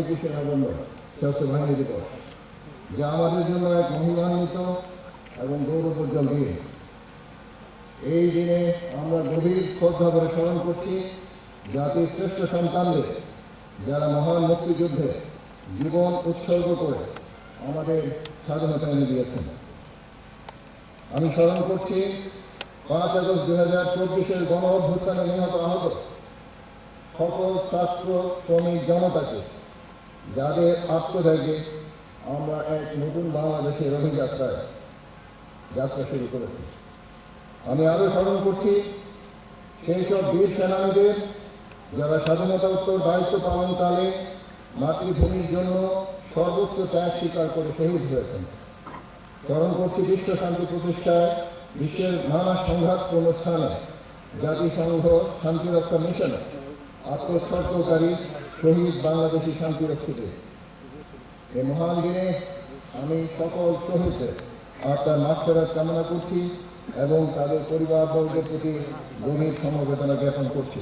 একুশে নভেম্বর সশস্ত্র বাহিনী দিবস। যা আমাদের জন্য এক মহিমান্বিত এবং গৌরবোজ্জ্বল দিন। এই দিনে আমরা গভীর শ্রদ্ধা করে স্মরণ করছি জাতির শ্রেষ্ঠ সন্তানদের, যারা মহান মুক্তিযুদ্ধে জীবন উৎসর্গ করে আমাদের স্বাধীনতা এনে দিয়েছেন। আমি স্মরণ করছি পাঁচ আগস্ট দুই হাজার চব্বিশের গণ অভ্যুত্থানে নিহত আহত সকল ছাত্র শ্রমিক জনতাকে যাদের আত্ম আত্মত্যাগে আমরা এক নতুন বাংলাদেশের অভিযাত্রায় যাত্রা শুরু করেছি। আমি আরও স্মরণ করছি সেই সব বীর সেনানীদের যারা স্বাধীনতা উত্তর দায়িত্ব পালনকালে মাতৃভূমির জন্য সর্বোচ্চ ত্যাগ স্বীকার করে শহীদ হয়েছেন। স্মরণ করছি বিশ্ব শান্তি প্রতিষ্ঠায় বিশ্বের নানা সংঘাতপূর্ণ স্থানে জাতিসংঘ শান্তিরক্ষা মিশনে আত্মোৎসর্গকারী শহীদ বাংলাদেশি শান্তিরক্ষীদের এই মহান দিনে আমি সকল শহীদদের আত্মার মাস্টারের কামনা করছি এবং তাদের পরিবারবর্গের প্রতি গভীর সমবেদনা জ্ঞাপন করছি।